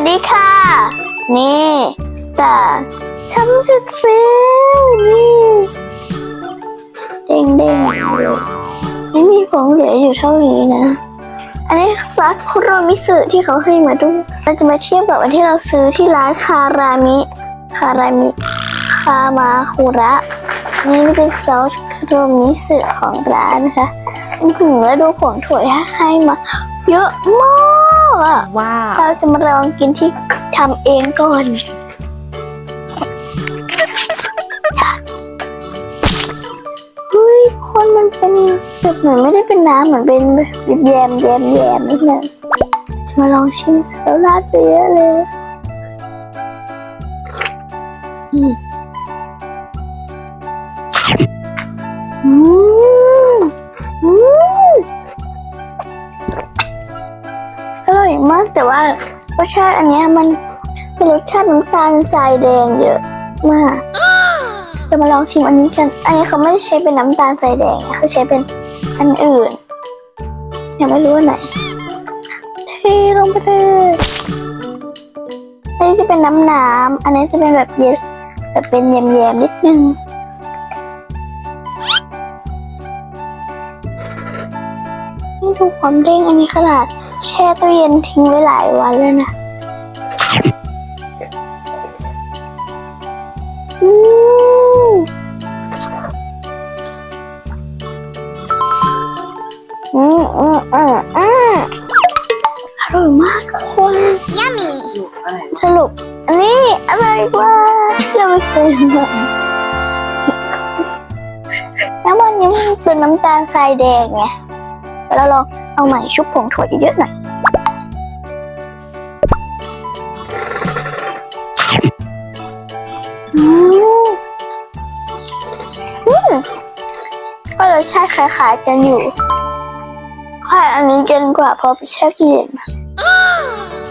วัสดีค่ะ นี่ตาทำเสร็จแล้วนี่เด้งเด้งไม่มีผงเหลืออยู่เท่านี้นะ อันนี้ซักคุโรมิสึที่เขาให้มาด้วยเราจะมาเทียบกับอันที่เราซื้อที่ร้านคารามิ คารามิ คามาคุระ นี่เป็นซอสคุโรมิสึของร้านนะคะ อื้อหือแล้วดูผงถั่วที่ให้มา เยอะมาก อะว้าวเราจะมาลองกินที่ทำเองก่อนเฮ้ยคนมันเป็นแบบเหมือนไม่ได้เป็นน้ำเหมือนเป็นแบบแยมแยมแยมนิดนึงจะมาลองชิมแล้วราดไปเยอะเลยอืมอืม ร่อยมาก แต่ว่ารสชาติอันนี้มันเป็นรสชาติน้ำตาลทรายแดงเยอะมากเดี๋ยวมาลองชิมอันนี้กัน อันนี้เขาไม่ได้ใช้เป็นน้ำตาลทรายแดงเขาใช้เป็นอันอื่น ยังไม่รู้อันไหนเทลงไปเลยอันนี้จะเป็นน้ำน้ำอันนี้จะเป็นแบบเย็นแบบเป็นแยมๆนิดนึงนี่ดูความเด้งอันนี้ขนาด แช่ตู้เย็นทิ้งไว้หลายวันแล้วนะอืมอืมอืมอืมอร่อยมากทุกคนสรุปอันนี้อร่อยกว่าจะไปซื้อมาแล้วมันยังเป็นน้ำตาลทรายแดงไง แล้วลองเอาใหม่ชุบผงถั่วเยอะๆหน่อย อืมอืมก็รสชาติคล้ายๆกันอยู่แค่อันนี้เย็นกว่าเพราะไปแช่ตู้เย็นมา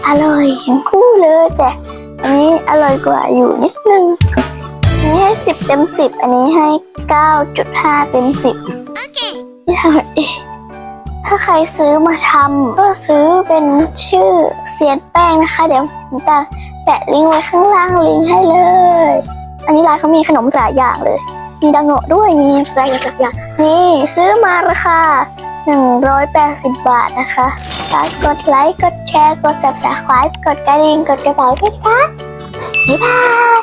อร่อยทั้งคู่เลย แต่อันนี้อร่อยกว่าอยู่นิดนึงอันนี้ให้สิบเต็มสิบอันนี้ให้เก้าจุดห้าเต็มสิบที่ทำเอง ถ้าใครซื้อมาทำก็ซื้อเป็นชื่อเซียนแป้งนะคะ เดี๋ยวผมจะแปะลิงก์ไว้ข้างล่างลิงก์ให้เลย อันนี้ร้านเขามีขนมหลายอย่างเลย มีดังโงะด้วยมีอะไรหลายอย่างนี่ซื้อมาราคา180 บาทนะคะฝากกดไลค์ กดแชร์ กด subscribe กดกระดิ่ง กดกระเป๋าด้วยนะคะบ๊ายบาย